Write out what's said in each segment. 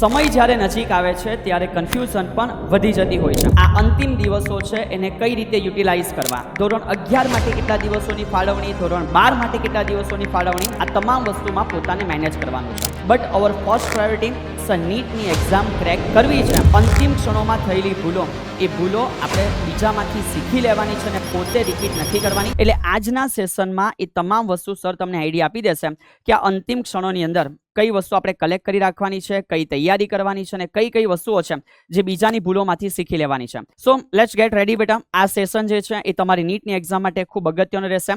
સમય જ્યારે નજીક આવે છે, ત્યારે કન્ફ્યુઝન પણ વધી જતી હોય છે. આ અંતિમ દિવસો છે, એને કઈ રીતે યુટિલાઇઝ કરવા? ધોરણ અગિયાર માટે કેટલા દિવસોની ફાળવણી, ધોરણ બાર માટે કેટલા દિવસોની ફાળવણી? આ તમામ વસ્તુમાં પોતાને મેનેજ કરવાનું છે. But our first priority sir નીટની એક્ઝામ ક્રેક કરવી છે. અંતિમ ક્ષણોમાં થયેલી ભૂલો. એ ભૂલો આપણે બીજામાંથી શીખી લેવાની છે અને પોતે રિપીટ નથી કરવાની. એટલે આજના સેશનમાં એ તમામ વસ્તુ સર તમને આઈડિયા આપી દેશે કે આ અંતિમ ક્ષણોની અંદર કઈ વસ્તુ આપણે કલેક્ટ કરી રાખવાની છે, કઈ તૈયારી કરવાની છે અને કઈ કઈ વસ્તુઓ છે જે બીજાની ભૂલોમાંથી શીખી લેવાની છે. સો લેટ્સ ગેટ રેડી બેટા. આ સેશન જે છે એ તમારી નીટની એક્ઝામ માટે ખૂબ અગત્યનું રહેશે.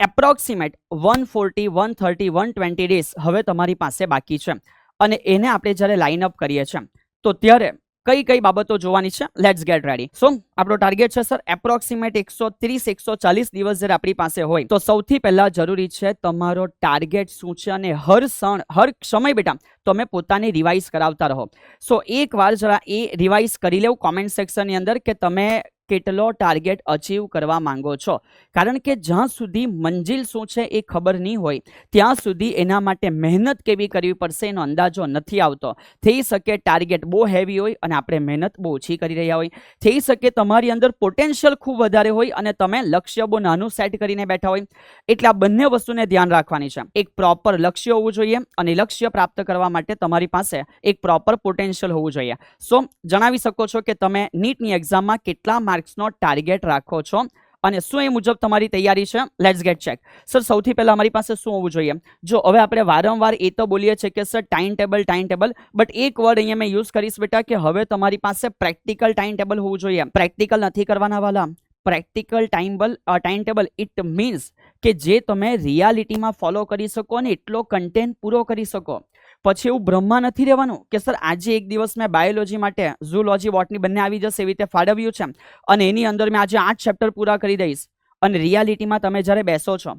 Approximate one forty one thirty one twenty days હવે તમારી પાસે બાકી છે. અને એને આપણે જ્યારે લાઇન અપ કરીએ છીએ, તો ત્યારે કઈ કઈ બાબતો જોવાની છે? લેટ્સ ગેટ રેડી સો આપણો ટાર્ગેટ છે સર એપ્રોક્સિમેટ એકસો ત્રીસ, એકસો ચાલીસ દિવસ જ્યારે આપણી પાસે હોય, તો સૌથી પહેલા જરૂરી છે તમારો ટાર્ગેટ શું છે અને હર ક્ષણ, હર સમય બેટા, તમે પોતાને રિવાઇઝ કરાવતા રહો. સો એકવાર જરા એ રિવાઇઝ કરી લેવું કોમેન્ટ સેક્શનની અંદર કે તમે કેટલો ટાર્ગેટ અચીવ કરવા માંગો છો? કારણ કે જ્યાં સુધી મંજિલ શું છે એ ખબર નહીં હોય, ત્યાં સુધી એના માટે મહેનત કેવી કરવી પડશે એનો અંદાજો નથી આવતો. થઈ શકે ટાર્ગેટ બહુ હેવી હોય અને આપણે મહેનત બહુ ઓછી કરી રહ્યા હોય. થઈ શકે તમારી અંદર પોટેન્શિયલ ખૂબ વધારે હોય અને તમે લક્ષ્ય બહુ નાનું સેટ કરીને બેઠા હોય. એટલે આ બંને વસ્તુને ધ્યાન રાખવાની છે. એક પ્રોપર લક્ષ્ય હોવું જોઈએ અને લક્ષ્ય પ્રાપ્ત કરવા માટે તમારી પાસે એક પ્રોપર પોટેન્શિયલ હોવું જોઈએ. સો જણાવી શકો છો કે તમે નીટની એક્ઝામમાં કેટલા માર્ક્સનો ટાર્ગેટ રાખો છો. અને શું એ મુજબ તમારી તૈયારી છે? લેટ્સ ગેટ ચેક સર સૌથી પહેલાં અમારી પાસે શું હોવું જોઈએ? જો હવે આપણે વારંવાર એ તો બોલીએ છીએ કે sir time table time table but એક વર્ડ અહીંયા મેં યુઝ કરીશ બેટા કે હવે તમારી પાસે પ્રેક્ટિકલ ટાઈમ ટેબલ હોવું જોઈએ. પ્રેક્ટિકલ નથી કરવાના વાલા. Practical timetable time table it means કે જે તમે રિયાલિટીમાં ફોલો કરી શકો અને એટલો કન્ટેન્ટ પૂરો કરી શકો. પછી એવું બ્રહ્મા નથી રહેવાનું? કે સર, આજે એક દિવસ મેં બાયોલોજી માટે ઝૂલોજી બોટની બંને આવી જશે એવી રીતે ફાળવ્યું છે? અને એની અંદર મેં આજે આઠ ચેપ્ટર પૂરા કરી દઈશ. અને રિયાલિટીમાં તમે જ્યારે બેસો છો,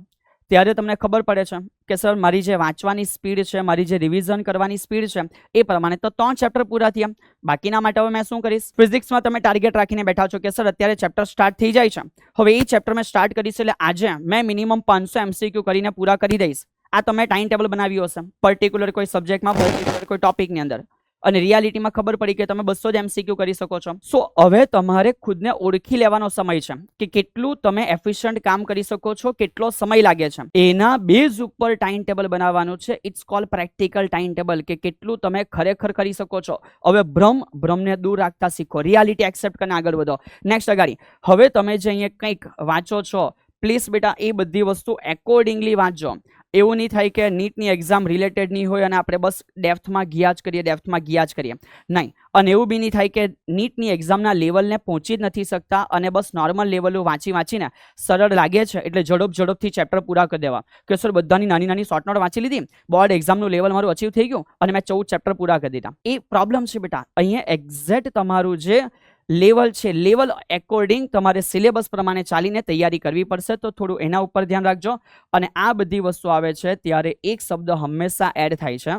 ત્યારે તમને ખબર પડે છે કે સર, મારી જે વાંચવાની સ્પીડ છે, મારી જે રિવિઝન કરવાની સ્પીડ છે, એ પ્રમાણે તો ત્રણ ચેપ્ટર પૂરા થયા. બાકીના માટે હવે મેં શું કરીશ? ફિઝિક્સમાં તમે ટાર્ગેટ રાખીને બેઠા છો કે સર, અત્યારે ચેપ્ટર સ્ટાર્ટ થઈ જાય છે. હવે એ ચેપ્ટર મેં સ્ટાર્ટ કરીશ એટલે આજે મેં મિનિમમ પાંચસો એમસીક્યુ કરીને પૂરા કરી દઈશ. આ તમે ટાઈમ ટેબલ બનાવ્યું હશે. પર્ટિક્યુલર કોઈ સબ્જેક્ટમાં પર્ટિક્યુલર કોઈ ટોપિકની અંદર. અને રિયાલિટીમાં ખબર પડી કે તમે બસો જ એમસીક્યુ કરી શકો છો. સો હવે તમારે ખુદને ઓળખી લેવાનો સમય છે કે કેટલું તમે એફિશિયન્ટ કામ કરી શકો છો, કેટલો સમય લાગે છે. એના બેઝ ઉપર ટાઈમ ટેબલ બનાવવાનું છે. It's call practical time table કે કેટલું તમે ખરેખર કરી શકો છો. હવે ભ્રમ, ભ્રમને દૂર રાખતા શીખો. રિયાલિટી એક્સેપ્ટ કરીને આગળ વધો. નેક્સ્ટ અગાડી. હવે તમે જે અહીંયા કંઈક વાંચો છો પ્લીઝ બેટા, એ બધી વસ્તુ એકોર્ડિંગલી વાંચજો. એવું નહીં થાય કે નીટની એક્ઝામ રિલેટેડ નહીં હોય અને આપણે બસ ડેફ્થમાં ગયા જ કરીએ ડેફ્થમાં ગયા જ કરીએ. નહીં. અને એવું બી નહીં થાય કે નીટની એક્ઝામના લેવલને પહોંચી જ નથી શકતા અને બસ નોર્મલ લેવલો વાંચી વાંચીને સરળ લાગે છે એટલે ઝડપ ઝડપથી ચેપ્ટર પૂરા કરી દેવા. કે સર, બધાની નાની નાની શોર્ટ નોટ વાંચી લીધી? બોર્ડ એક્ઝામનું લેવલ મારું અચીવ થઈ ગયું અને મેં ચૌદ ચેપ્ટર પૂરા કરી દીધા. એ પ્રોબ્લેમ છે બેટા. અહીંયા એક્ઝેક્ટ તમારું જે લેવલ છે. લેવલ એકોર્ડિંગ તમારે સિલેબસ પ્રમાણે ચાલીને તૈયારી કરવી પડશે. તો થોડું એના ઉપર ધ્યાન રાખજો. અને આ બધી વસ્તુ આવે છે ત્યારે એક શબ્દ હંમેશા એડ થાય છે.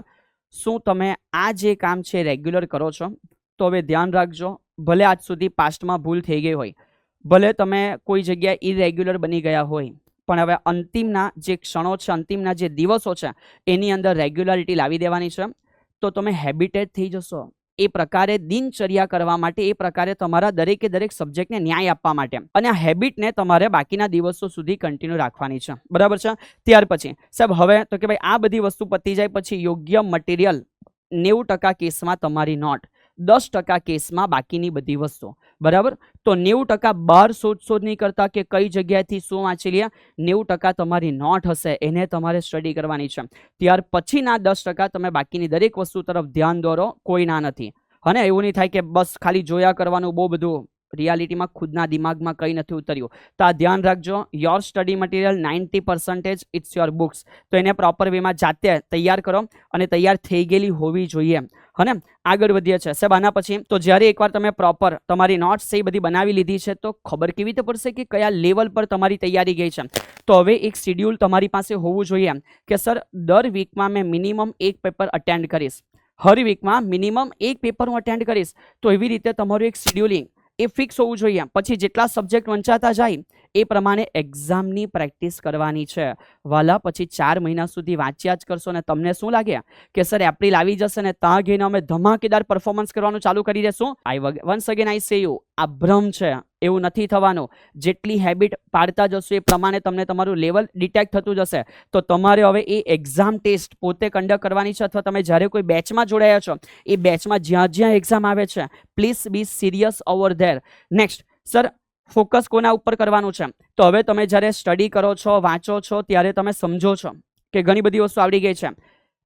શું તમે આ જે કામ છે રેગ્યુલર કરો છો? તો હવે ધ્યાન રાખજો. ભલે આજ સુધી પાસ્ટમાં ભૂલ થઈ ગઈ હોય. ભલે તમે કોઈ જગ્યાએ ઇરેગ્યુલર બની ગયા હોય. પણ હવે અંતિમના જે ક્ષણો છે, અંતિમના જે દિવસો છે, એની અંદર રેગ્યુલારિટી લાવી દેવાની છે. તો તમે હેબિટેડ થઈ જશો. એ પ્રકારે દિનચર્યા કરવા માટે, એ પ્રકારે તમારા દરેકે દરેક સબ્જેક્ટને ન્યાય આપવા માટે. અને આ હેબિટને તમારે બાકીના દિવસો સુધી કન્ટિન્યુ રાખવાની છે. બરાબર છે? ત્યાર પછી, સાહેબ, હવે તો કે ભાઈ આ બધી વસ્તુ પતી જાય પછી યોગ્ય મટીરિયલ નેવું ટકા કેસમાં તમારી નોટ. દસ ટકા કેસમાં બાકીની બધી વસ્તુ બરાબર? તો નેવું ટકા બહાર શોધ શોધ નહીં કરતા કે કઈ જગ્યાએથી શું વાંચી લે નેવું ટકા તમારી નોટ હશે, એને તમારે સ્ટડી કરવાની છે. ત્યાર પછીના દસ ટકા તમે બાકીની દરેક વસ્તુ તરફ ધ્યાન દોરો કોઈ ના નથી. અને એવું નહીં થાય કે બસ ખાલી જોયા કરવાનું બહુ બધું રિયાલિટીમાં ખુદના દિમાગમાં કંઈ નથી ઉતર્યું. તો આ ધ્યાન રાખજો. Your study material ninety percentage it's your books તો એને પ્રોપર વેમાં જાતે તૈયાર કરો અને તૈયાર થઈ ગયેલી હોવી જોઈએ. હને? આગળ વધીએ છે સાહેબ, આના પછી, તો જ્યારે એકવાર તમે પ્રોપર તમારી નોટ્સ એ બધી બનાવી લીધી છે, તો ખબર કેવી રીતે પડશે કે કયા લેવલ પર તમારી તૈયારી ગઈ છે? તો હવે એક શિડ્યુલ તમારી પાસે હોવું જોઈએ કે, સર, દર વીકમાં મેં મિનિમમ એક પેપર અટેન્ડ કરીશ. હર વીકમાં મિનિમમ એક પેપર હું અટેન્ડ કરીશ. તો એવી રીતે તમારું એક શિડ્યુલિંગ એ ફિક્સ હોવું જોઈએ પછી જેટલા સબ્જેક્ટ વંચાતા જાય એ પ્રમાણે એક્ઝામની પ્રેક્ટિસ કરવાની છે. વાલા, પછી ચાર મહિના સુધી વાંચ્યા જ કરશો ને તમને શું લાગે? કે સર એપ્રિલ આવી જશે ને ત્યાં ગઈને અમે ધમાકેદાર પરફોર્મન્સ કરવાનું ચાલુ કરી દેશું? આઈ વન્સ અગેન આઈ સે યુ આ ભ્રમ છે. એવું નથી થવાનું. જેટલી હેબિટ પાડતા જશો એ પ્રમાણે તમને તમારું લેવલ ડિટેક્ટ થતું જશે. તો તમારે હવે એ એક્ઝામ ટેસ્ટ પોતે કંડક્ટ કરવાની છે અથવા તમે જ્યારે કોઈ બેચમાં જોડાયા છો, એ બેચમાં જ્યાં જ્યાં એક્ઝામ આવે છે please be serious over there next sir focus કોના ઉપર કરવાનું છે? તો હવે તમે જ્યારે સ્ટડી કરો છો, વાંચો છો, ત્યારે તમે સમજો છો કે ઘણી બધી વસ્તુ આવડી ગઈ છે.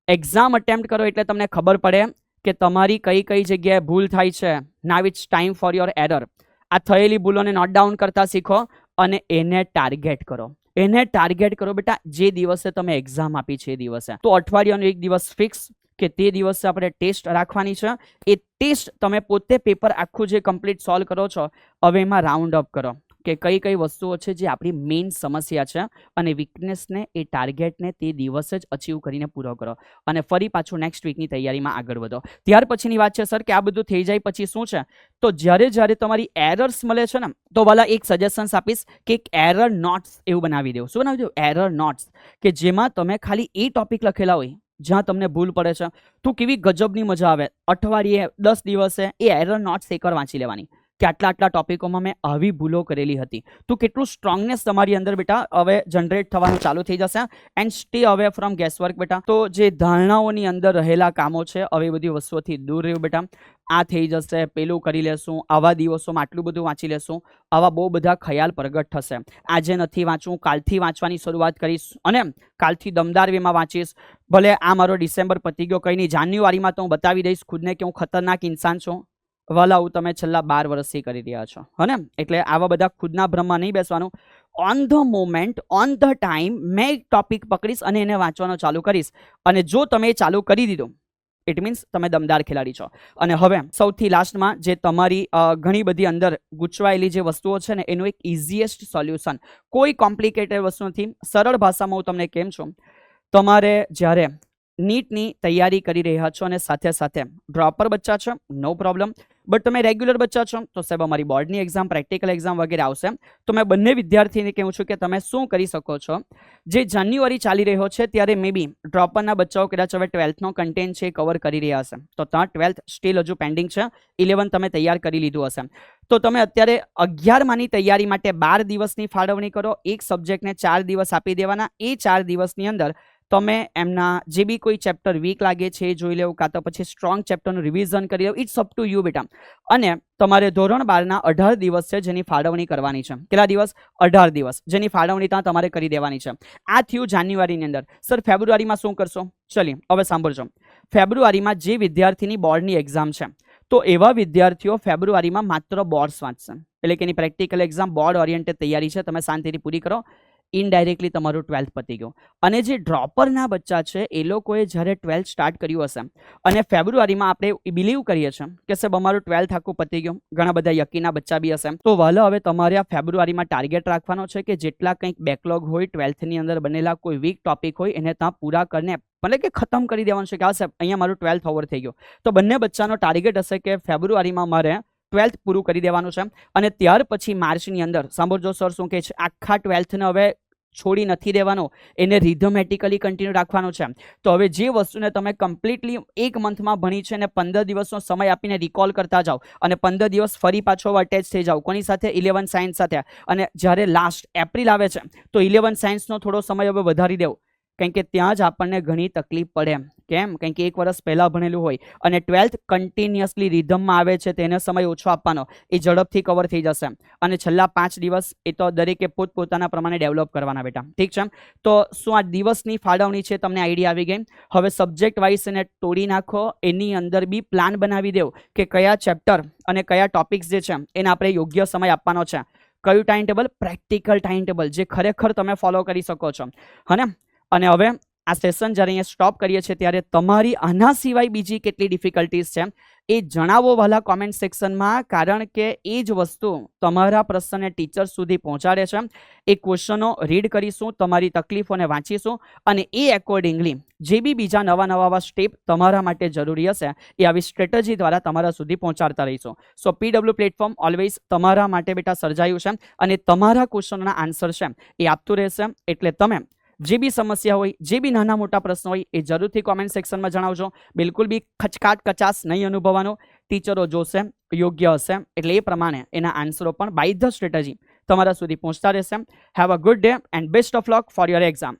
એક્ઝામ અટેમ્પ્ટ કરો એટલે તમને ખબર પડે કે તમારી કઈ કઈ જગ્યાએ ભૂલ થાય છે. Now it's time for your error આ થયેલી ભૂલોને નોટ ડાઉન કરતા શીખો અને એને ટાર્ગેટ કરો. એને ટાર્ગેટ કરો બેટા, જે દિવસે તમે એક્ઝામ આપી છે એ દિવસે. તો અઠવાડિયાનો એક દિવસ ફિક્સ કે તે દિવસે આપણે ટેસ્ટ રાખવાની છે. એ ટેસ્ટ તમે પોતે પેપર આખું જે કમ્પ્લીટ સોલ્વ કરો છો, હવે એમાં રાઉન્ડ અપ કરો. કે કઈ કઈ વસ્તુઓ છે જે આપણી મેઇન સમસ્યા છે અને વીકનેસને એ ટાર્ગેટને તે દિવસે જ અચીવ કરીને પૂરો કરો. અને ફરી પાછું નેક્સ્ટ વીકની તૈયારીમાં આગળ વધો. ત્યાર પછીની વાત છે સર કે આ બધું થઈ જાય પછી શું છે? તો જ્યારે જ્યારે તમારી એરર્સ મળે છે ને, તો વાલા એક સજેશન્સ આપીશ કે એક એરર નોટ્સ એવું બનાવી દો શું બનાવી દો એરર નોટ્સ કે જેમાં તમે ખાલી એ ટોપિક લખેલા હોય જ્યાં તમને ભૂલ પડે છે. તો કેવી ગજબની મજા આવે. અઠવાડિયે, દસ દિવસે એ એરર નોટ્સ એકવાર વાંચી લેવાની. કે આટલા આટલા ટોપિકોમાં મેં આવી ભૂલો કરેલી હતી. તો કેટલું સ્ટ્રોંગનેસ તમારી અંદર બેટા, હવે જનરેટ થવાનું ચાલુ થઈ જશે. And stay away from guesswork બેટા. તો જે ધારણાઓની અંદર રહેલા કામો છે આવી બધી વસ્તુઓથી દૂર રહ્યું બેટા. આ થઈ જશે, પેલું કરી લેશું, આવા દિવસોમાં આટલું બધું વાંચી લેશું, આવા બહુ બધા ખ્યાલ પ્રગટ થશે. આજે નથી વાંચવું કાલથી વાંચવાની શરૂઆત કરીશ અને કાલથી દમદાર વેમાં વાંચીશ. ભલે આ મારો ડિસેમ્બર પતી ગયો કંઈ નહીં, જાન્યુઆરીમાં તો હું બતાવી દઈશ ખુદને કે હું ખતરનાક ઇન્સાન છું. વાલા, હું તમે છેલ્લા બાર વર્ષથી કરી રહ્યા છો, હને? એટલે આવા બધા ખુદના ભ્રમમાં નહીં બેસવાનું. On the moment on the time મેં એક ટોપિક પકડીશ અને એને વાંચવાનો ચાલુ કરીશ. અને જો તમે ચાલુ કરી દીધું ઇટ મીન્સ તમે દમદાર ખેલાડી છો. અને હવે સૌથી લાસ્ટમાં જે તમારી ઘણી બધી અંદર ગૂંચવાયેલી જે વસ્તુઓ છે ને, એનું એક ઇઝીએસ્ટ સોલ્યુશન કોઈ કોમ્પ્લિકેટેડ વસ્તુ નથી સરળ ભાષામાં હું તમને કેમ છું? તમારે જ્યારે નીટની તૈયારી કરી રહ્યા છો અને સાથે સાથે ડ્રોપર બચ્ચા છો નો પ્રોબ્લેમ બટ તમે રેગ્યુલર બચ્ચા છો, તો સાહેબ અમારી બોર્ડની એક્ઝામ પ્રેક્ટિકલ એક્ઝામ વગેરે આવશે. તો મેં બંને વિદ્યાર્થીને કહું છું કે તમે શું કરી શકો છો? જે જાન્યુઆરી ચાલી રહ્યો છે, ત્યારે મે બી ડ્રોપરના બચ્ચાઓ કદાચ હવે ટ્વેલ્થનો કન્ટેન્ટ છે કવર કરી રહ્યા હશે. તો ત્યાં ટ્વેલ્થ સ્ટીલ હજુ પેન્ડિંગ છે ઇલેવન તમે તૈયાર કરી લીધું હશે. તો તમે અત્યારે અગિયારમાંની તૈયારી માટે બાર દિવસની ફાળવણી કરો, એક સબ્જેક્ટને ચાર દિવસ આપી દેવાના, એ ચાર દિવસની અંદર તમે એમના જે બી કોઈ ચેપ્ટર વીક લાગે છે, જોઈ લેવું કાં તો પછી સ્ટ્રોંગ ચેપ્ટરનું રિવિઝન કરી લેવું ઇટ્સ અપ ટુ યુ બેટા. અને તમારે ધોરણ બારના અઢાર દિવસ છે જેની ફાળવણી કરવાની છે. કેટલા દિવસ? અઢાર દિવસ. જેની ફાળવણી ત્યાં તમારે કરી દેવાની છે. આ થયું જાન્યુઆરીની અંદર. સર, ફેબ્રુઆરીમાં શું કરશો? ચલી હવે સાંભળજો. ફેબ્રુઆરીમાં જે વિદ્યાર્થીની બોર્ડની એક્ઝામ છે, તો એવા વિદ્યાર્થીઓ ફેબ્રુઆરીમાં માત્ર બોર્ડ્સ વાંચશે. એટલે કે એની પ્રેક્ટિકલ એક્ઝામ બોર્ડ ઓરિએન્ટેડ તૈયારી છે. તમે શાંતિથી પૂરી કરો. ઇનડાયરેક્ટલી તમારું ટ્વેલ્થ પતી ગયું. અને જે ડ્રોપરના બચ્ચા છે, એ લોકોએ જ્યારે ટ્વેલ્થ સ્ટાર્ટ કર્યું હશે, અને ફેબ્રુઆરીમાં આપણે બિલીવ કરીએ છીએ કે સાહેબ અમારું ટ્વેલ્થ આખું પતી ગયું, ઘણા બધા યકીના બચ્ચા બી હશે. તો વહલો હવે તમારે આ ફેબ્રુઆરીમાં ટાર્ગેટ રાખવાનો છે કે જેટલા કંઈક બેકલોગ હોય ટ્વેલ્થની અંદર બનેલા કોઈ વીક ટોપિક હોય, એને ત્યાં પૂરા કરીને મતલબ કે ખતમ કરી દેવાનું છે કે હા સાહેબ, અહીંયા મારું ટ્વેલ્થ ઓવર થઈ ગયું. તો બંને બચ્ચાનો ટાર્ગેટ હશે કે ફેબ્રુઆરીમાં મારે ટ્વેલ્થ પૂરું કરી દેવાનું છે. અને ત્યાર પછી માર્ચની અંદર, સાંભળજો સર શું કહે છે, આખા ટ્વેલ્થને હવે છોડી નથી દેવાનો, એને રિધમેટિકલી કન્ટિન્યુ રાખવાનો છે. તો હવે જે વસ્તુને તમે કમ્પ્લીટલી એક મંથમાં ભણી છે અને પંદર દિવસનો સમય આપીને રિકોલ કરતા જાઓ અને પંદર દિવસ ફરી પાછો અટેચ થઈ જાઓ, કોની સાથે? ઇલેવન સાયન્સ સાથે. અને જ્યારે લાસ્ટ એપ્રિલ આવે છે, તો ઇલેવન સાયન્સનો થોડો સમય હવે વધારી દેવો. કારણ કે ત્યાં જ આપણને ઘણી તકલીફ પડે કેમ? કારણ કે એક વર્ષ પહેલાં ભણેલું હોય અને ટ્વેલ્થ કન્ટિન્યુઅસલી રિધમમાં આવે છે તેને સમય ઓછો આપવાનો. એ ઝડપથી કવર થઈ જશે અને છેલ્લા પાંચ દિવસ એ તો દરેકે પોતપોતાના પ્રમાણે ડેવલપ કરવાના બેટા. ઠીક છે તો શું આ દિવસની ફાળવણી છે? તમને આઈડિયા આવી ગઈ હવે સબ્જેક્ટ વાઇઝ એને તોડી નાખો. એની અંદર બી પ્લાન બનાવી દેવો કે કયા ચેપ્ટર અને કયા ટોપિક્સ જે છે એને આપણે યોગ્ય સમય આપવાનો છે. કયું time table practical time table જે ખરેખર તમે ફોલો કરી શકો છો. હને? અને હવે આ સેશન જ્યારે અહીંયા સ્ટોપ કરીએ છીએ ત્યારે તમારી આના સિવાય બીજી કેટલી ડિફિકલ્ટીઝ છે એ જણાવો વાલા કોમેન્ટ સેક્શનમાં કારણ કે એ જ વસ્તુ તમારા પ્રશ્નને ટીચર સુધી પહોંચાડે છે. એ ક્વેશ્ચનો રીડ કરીશું, તમારી તકલીફોને વાંચીશું અને એ એકોર્ડિંગલી જે બી બીજા નવા નવા સ્ટેપ તમારા માટે જરૂરી હશે, એ આવી સ્ટ્રેટજી દ્વારા તમારા સુધી પહોંચાડતા રહીશું. સો પીડબ્લ્યુ પ્લેટફોર્મ ઓલવેઝ તમારા માટે બેટા સર્જાયું છે અને તમારા ક્વેશ્ચનના આન્સર છે, એ આપતું રહેશે. એટલે તમે જે બી સમસ્યા હોય, જે બી નાના મોટા પ્રશ્નો હોય, એ જરૂરથી કોમેન્ટ સેક્શનમાં જણાવજો. બિલકુલ બી ખચકાટ કચાસ નહીં અનુભવવાનો. ટીચરો જોશે, યોગ્ય હશે. એટલે એ પ્રમાણે એના આન્સરો પણ બાય ધ સ્ટ્રેટેજી તમારા સુધી પહોંચતા રહેશે. Have a good day and best of luck for your exam